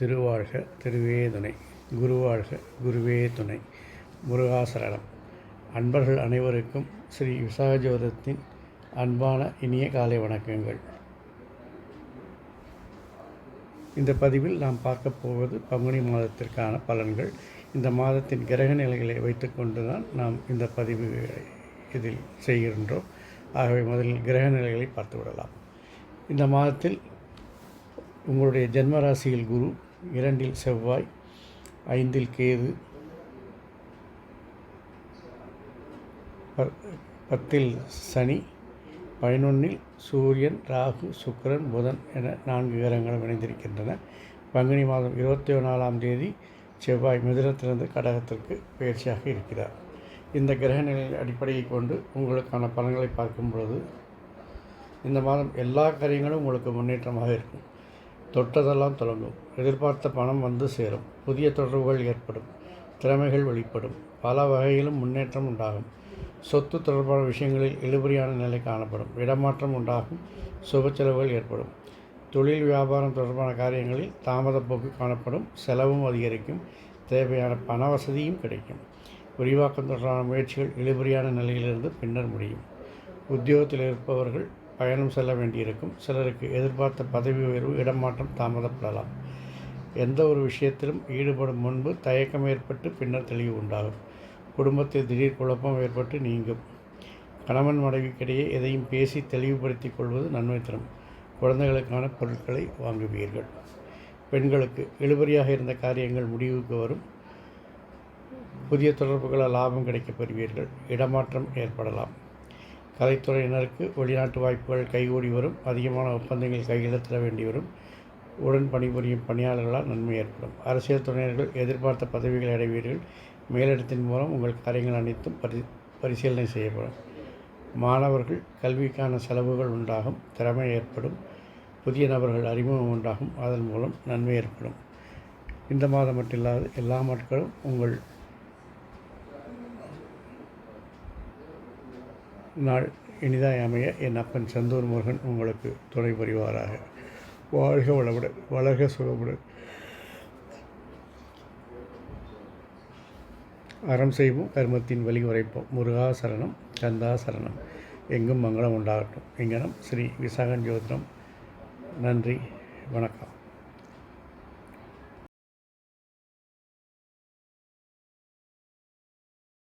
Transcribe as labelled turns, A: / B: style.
A: திருவாழ்க திருவே துணை. குருவாழ்க குருவே துணை. முருகாசரணம். அன்பர்கள் அனைவருக்கும் ஸ்ரீ விசாகஜோதத்தின் அன்பான இனிய காலை வணக்கங்கள். இந்த பதிவில் நாம் பார்க்க போவது பங்குனி மாதத்திற்கான பலன்கள். இந்த மாதத்தின் கிரக நிலைகளை வைத்துக்கொண்டு தான் நாம் இந்த பதிவு இதில் செய்கின்றோம். ஆகவே முதலில் கிரக நிலைகளை பார்த்து விடலாம். இந்த மாதத்தில் உங்களுடைய ஜென்ம ராசியில் குரு இரண்டில் செவ்வாய் ஐந்தில் கேது பத்தில் சனி பதினொன்றில் சூரியன் ராகு சுக்கரன் புதன் என நான்கு கிரகங்களும் இணைந்திருக்கின்றன. பங்குனி மாதம் இருபத்தி நாலாம் தேதி செவ்வாய் மிதுனத்திலிருந்து கடகத்திற்கு பயிற்சியாக இருக்கிறார். இந்த கிரக நிலையின் அடிப்படையை கொண்டு உங்களுக்கான பலன்களை பார்க்கும் பொழுது இந்த மாதம் எல்லா காரியங்களும் உங்களுக்கு முன்னேற்றமாக இருக்கும். தொட்டதெல்லாம் தொடங்கும் எதிர்பார்த்த பணம் வந்து சேரும். புதிய தொடர்புகள் ஏற்படும். திறமைகள் வெளிப்படும். பல வகையிலும் முன்னேற்றம் உண்டாகும். சொத்து தொடர்பான விஷயங்களில் இழுபறியான நிலை காணப்படும். இடமாற்றம் உண்டாகும். சுப செலவுகள் ஏற்படும். தொழில் வியாபாரம் தொடர்பான காரியங்களில் தாமதப்போக்கு காணப்படும். செலவும் அதிகரிக்கும். தேவையான பண வசதியும் கிடைக்கும். விரிவாக்கம் தொடர்பான முயற்சிகள் இழுபறியான நிலையிலிருந்து பின்னர் முடியும். உத்தியோகத்தில் இருப்பவர்கள் பயணம் செல்ல வேண்டியிருக்கும். சிலருக்கு எதிர்பார்த்த பதவி உயர்வு இடமாற்றம் தாமதப்படலாம். எந்த ஒரு விஷயத்திலும் ஈடுபடும் முன்பு தயக்கம் ஏற்பட்டு பின்னர் தெளிவு உண்டாகும். குடும்பத்தில் திடீர் குழப்பம் ஏற்பட்டு நீங்கும். கணவன் மனைவிக்கிடையே எதையும் பேசி தெளிவுபடுத்திக் கொள்வது நன்மை தரும் குழந்தைகளுக்கான பொருட்களை வாங்குவீர்கள். பெண்களுக்கு இழுபறியாக இருந்த காரியங்கள் முடிவுக்கு வரும். புதிய தொடர்புகளால் லாபம் கிடைக்கப் பெறுவீர்கள். இடமாற்றம் ஏற்படலாம். கலைத்துறையினருக்கு வெளிநாட்டு வாய்ப்புகள் கைகூடி வரும். அதிகமான ஒப்பந்தங்கள் கையெழுத்திட வேண்டி வரும். உடன் பணிபுரியும் பணியாளர்களால் நன்மை ஏற்படும். அரசியல் துறையினர்கள் எதிர்பார்த்த பதவிகளை அடைவீர்கள். மேலிடத்தின் மூலம் உங்கள் காரியங்கள் அனைத்தும் பரி பரிசீலனை செய்யப்படும். மாணவர்கள் கல்விக்கான செலவுகள் உண்டாகும். திறமை ஏற்படும். புதிய நபர்கள் அறிமுகம் உண்டாகும். அதன் மூலம் நன்மை ஏற்படும். இந்த மாதம் மட்டும் இல்லாது எல்லா நாட்களும் உங்கள் நாள் இனிதாய் அமைய என் அப்பன் செந்தூர் முருகன் உங்களுக்கு துணை புரிவாராக. வாழ்க வளமுடன் வளர்க சுகமுடன். அறம் செய்வோம் கர்மத்தின் வழி உரைப்போம். முருகா சரணம் கந்தா சரணம். எங்கும் மங்களம் உண்டாகட்டும். இங்கனம் ஸ்ரீ விசாகன் ஜோதிடம். நன்றி வணக்கம்.